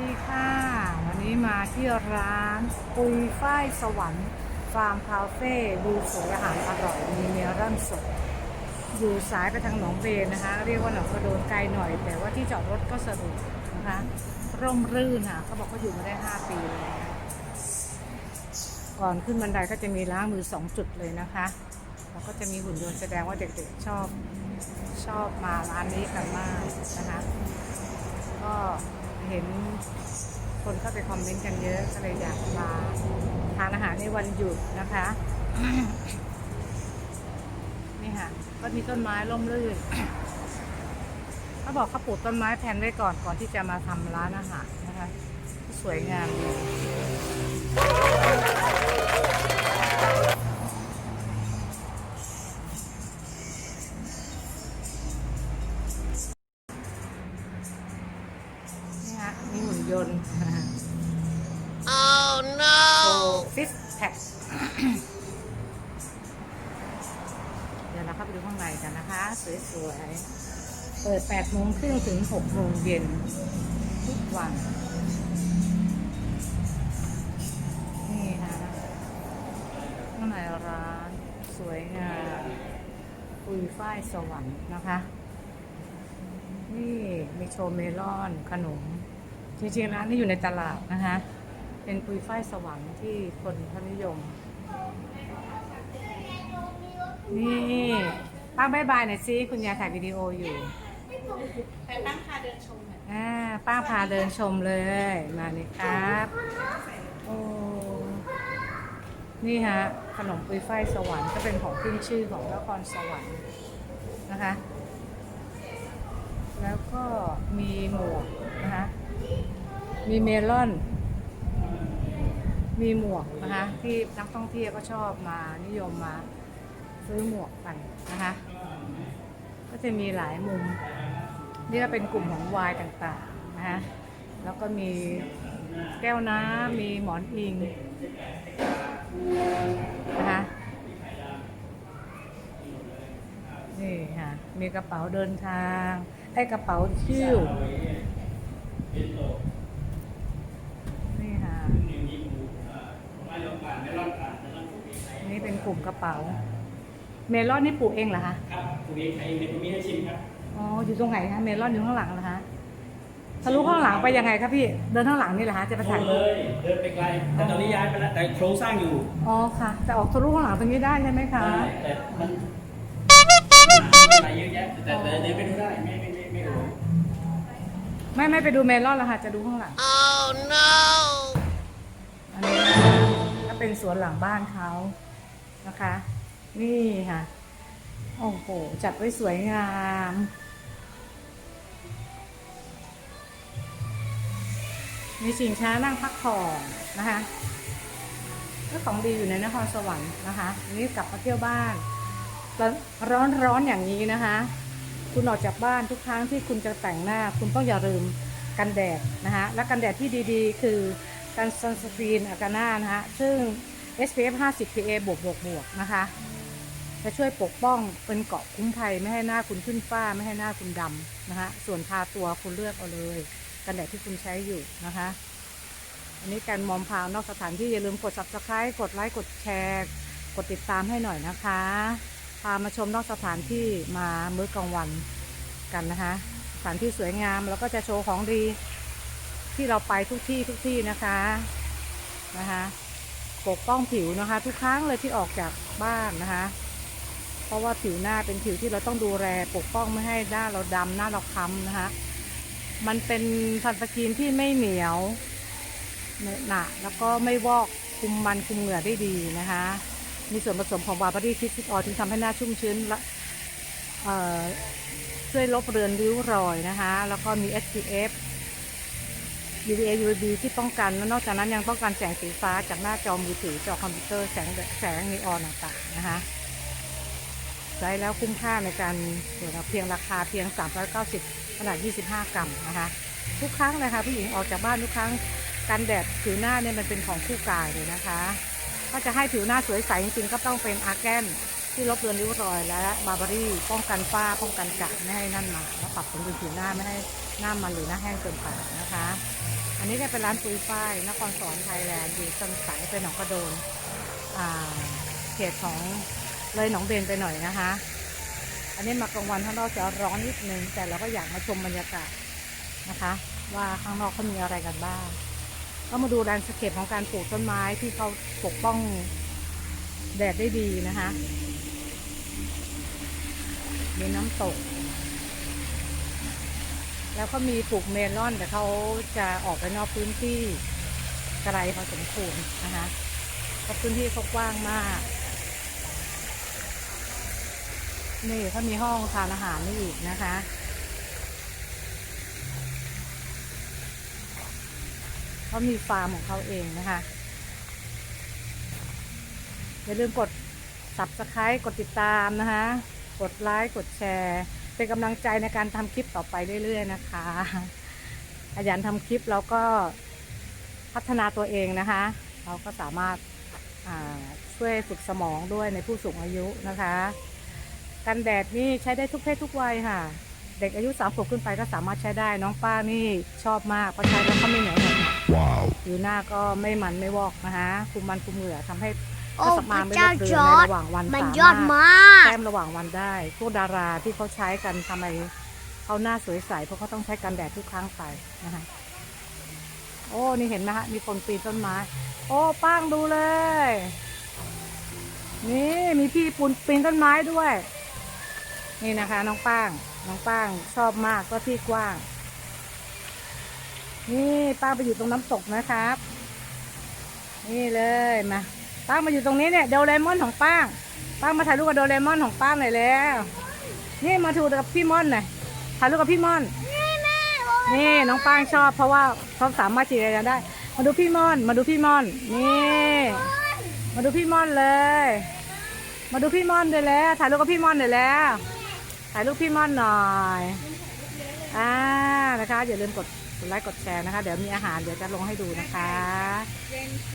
ดีค่ะ วันนี้มาที่ร้านปุยฝ้ายสวรรค์ฟาร์มคาเฟ่ดูสวยอาหารอร่อยมีเมลอนสด อยู่สายไปทางหนองเบนนะคะ เรียกว่าหนองกระโดนไกลหน่อย แต่ว่าที่จอดรถก็สะดวกนะคะ ร่มรื่นค่ะเขาบอกเขาอยู่มาได้ 5 ปีเลยนะคะก่อนขึ้นบันไดก็จะมีล้างมือ 2 จุดเลยนะคะแล้วก็จะมีหุ่นยนต์แสดงว่าเด็กๆชอบชอบมาร้านนี้กันมากนะคะก็ เห็นคนเข้าไปคอมเมนต์กันเยอะก็เลยอยากมาทานอาหารในวันหยุดนะคะนี่ค่ะก็มีต้นไม้ร่มรื่นเขาบอกเขาปลูกต้นไม้แผ่นไว้ก่อนก่อนที่จะมาทำร้านอาหารนะคะ สวยงาม สแท็กเดี๋ยวเราเข้าไปดูข้างในกันนะคะ สวยๆ เปิด8โมงครึ่งถึง6โมงเย็นทุกวัน นี่ค่ะข้างในร้านสวยงามปุยฝ้ายสวรรค์นะคะ นี่มีโชว์เมลอนขนมจริงๆร้านนี้อยู่ในตลาดนะคะ เป็นปุยฝ้ายสวรรค์ที่คนเขานิยม นี่ป้าบายบายหน่อยสิคุณยายถ่ายวิดีโออยู่ไปตั้งคาเดินชมหน่อยอ่าป้าพาเดินชมเลยมานี่ครับโอ้นี่ฮะขนมปุยฝ้ายสวรรค์ก็เป็นของขึ้นชื่อของนครสวรรค์นะคะ แล้วก็มีหมวกนะคะมีเมลอน มีหมวกนะคะที่นักท่องเที่ยวก็ชอบมานิยมมาซื้อหมวกกันนะคะก็จะมีหลายมุม นี่ก็เป็นกลุ่มของวายต่างๆนะคะแล้วก็มีแก้วน้ำมีหมอนอิงนะคะนี่ค่ะมีกระเป๋าเดินทางไอ้กระเป๋าคิ้ว นี่ค่ะ นี่เป็นกลุ่มกระเป๋า เมลอนนี่ปลูกเองเหรอคะ ครับคุณเองใครเป็นคุณมีให้ชิมครับอ๋อ อยู่ตรงไหนคะ เมลอนอยู่ข้างหลังเหรอคะทะลุข้างหลังไปยังไงครับพี่ เดินข้างหลังนี่เหรอคะ จะไปโทรถ่ายเลรูปยเดินไปไกล แต่ตอนนี้ย้ายไปแล้ว แต่โครงสร้างอยู่ อ๋อค่ะ แต่ออกทะลุข้างหลังตรงนี้ได้ใช่ไหมคะได้แต่มันอะไรเยอะแยะ แต่แต่เดินไปดูได้ ไม่ไม่ไม่ไม่รู้ไม่ไม่ไปดูเมลอนแล้วค่ะจะดูข้างหลัง Oh no! อันนี้นะคะก็เป็นสวนหลังบ้านเขา นะคะ นี่ค่ะ โอ้โห จัดไว้สวยงามมีสินช้านั่งพักผ่อนนะคะก็ของดีอยู่ในนครสวรรค์นะคะอันนี้กลับมาเที่ยวบ้านร้อนร้อนๆอย่างนี้นะคะ คุณออกจากบ้านทุกครั้งที่คุณจะแต่งหน้า คุณต้องอย่าลืมกันแดดนะคะและกันแดดที่ดีๆ คือกันซันสกรีนอากาน่านะคะซึ่ง SPF 50 PA บวกบวกบวกนะคะ จะช่วยปกป้องเป็นเกาะคุ้มภัยไม่ให้หน้าคุณขึ้นฝ้าไม่ให้หน้าคุณดำนะคะ ส่วนทาตัวคุณเลือกเอาเลย กันแดดที่คุณใช้อยู่นะคะ อันนี้การมอมพาวนอกสถานที่อย่าลืมกด subscribe กดไลค์กดแชร์ กดติดตามให้หน่อยนะคะ พามาชมนอกสถานที่มามื้อกลางวันกันนะคะ สถานที่สวยงามแล้วก็จะโชว์ของดีที่เราไปทุกที่ทุกที่นะคะนะคะ ปกป้องผิวนะคะ ทุกครั้งเลยที่ออกจากบ้านนะคะ เพราะว่าผิวหน้าเป็นผิวที่เราต้องดูแลปกป้องไม่ให้หน้าเราดำหน้าเราค้ำนะคะ มันเป็นซันสกรีนที่ไม่เหนียวหนะแล้วก็ไม่วอกคุมมันคุมเหงื่อได้ดีนะคะ มีส่วนผสมของวาบารี่คิสซิออที่ทำให้หน้าชุ่มชื้นและเอ่อช่วยลบเรือนริ้วรอยนะคะ แล้วก็มี SPF UVA UVB ที่ป้องกันและนอกจากนั้นยังป้องกันแสงสีฟ้าจากหน้าจอมือถือจอคอมพิวเตอร์แสงแสงนีออนต่างๆนะคะใช้แล้วคุ้มค่าในการเดี๋ยวเราเพียงราคาเพียง 390ขนาด 25 กรัมนะคะทุกครั้งเลยค่ะผู้หญิงออกจากบ้านทุกครั้งกันแดดผิวหน้าเนี่ยมันเป็นของคู่กายเลยนะคะถ้าจะให้ผิวหน้าสวยใสจริงๆก็ต้องเป็นอาร์แกนที่ลบเลือนริ้วรอยและบาร์บารี่ป้องกันฝ้าป้องกันกระไม่ให้นั่นมาแล้วปรับสมดุลผิวหน้าไม่ให้หน้ามันหรือหน้าแห้งเกินไปนะคะันนี้ก็เป็นร้านปุยฝ้ายนครสวรรค์ไทยแลนด์อยู่จังสายเป็นหนองกระโดนเขตของเลยหนองเบนไปหน่อยนะคะ อันนี้มากลางวันข้างนอกจะร้อนนิดนึง แต่เราก็อยากมาชมบรรยากาศนะคะ ว่าข้างนอกเขามีอะไรกันบ้าง ก็มาดูแลนสเคปของการปลูกต้นไม้ที่เขาปกป้องแดดได้ดีนะคะ มีน้ำตก แล้วก็มีปลูกเมลอนแต่เขาจะออกไปนอกพื้นที่ไกลพอสมควรนะคะเพราะพื้นที่เขากว้างมาก นี่เขามีห้องทานอาหารนี่อีกนะคะเขามีฟาร์มของเขาเองนะคะ อย่าลืมกด subscribe กดติดตามนะคะ กดไลค์ กดแชร์ เป็นกำลังใจในการทำคลิปต่อไปเรื่อย ๆ นะคะขยันทำคลิปแล้วก็พัฒนาตัวเองนะคะ เราก็สามารถอ่าช่วยฝึกสมองด้วยในผู้สูงอายุนะคะ กันแดดนี่ใช้ได้ทุกเพศทุกวัยค่ะ เด็กอายุสามขวบขึ้นไปก็สามารถใช้ได้น้องป้านี่ชอบมากเพราะใช้แล้วก็ไม่เหนียวหนะ Wow. ผิวหน้าก็ไม่มันไม่วอกนะคะคุมมันคุมเหงื่อทำให้ โอ้เครื่องสำอางไม่พระเจ้าเลอะเลือนจอร์ในจระหว่างวันมันสามยอดารถมากแต้มระหว่างวันได้พวกดาราที่เขาใช้กันทำไมเขาหน้าสวยใสเพราะเขาต้องใช้กันแดดทุกครั้งไปนะคะโอ้นี่เห็นไหมฮะมีคนปีนต้นไม้ โอ้ป้างดูเลย นี่มีพี่ปูนปีนต้นไม้ด้วย นี่นะคะ น้องป้าง น้องป้างชอบมากก็ที่กว้าง นี่ป้างไปอยู่ตรงน้ำตกนะครับ นี่เลยมา ป้ามาอยู่ตรงนี้เนี่ยโดเรมอนของป้าป้ามาถ่ายรูปกับโดเรมอนของป้าหน่อยแล้ว นี่มาถูกับพี่ม่อนหน่อยถ่ายรูปกับพี่ม่อน นี่น้องป้างชอบ เพราะว่าเขาสามารถจีบกันได้ มาดูพี่ม่อน มาดูพี่ม่อน นี่ มาดูพี่ม่อนเลย มาดูพี่ม่อนเลยแล้วถ่ายรูปกับพี่ม่อนเลยแล้วถ่ายรูปพี่ม่อนหน่อยอ่านะคะอย่าลืมกดกดไลค์กดแชร์นะคะ เดี๋ยวมีอาหารเดี๋ยวจะลงให้ดูนะคะ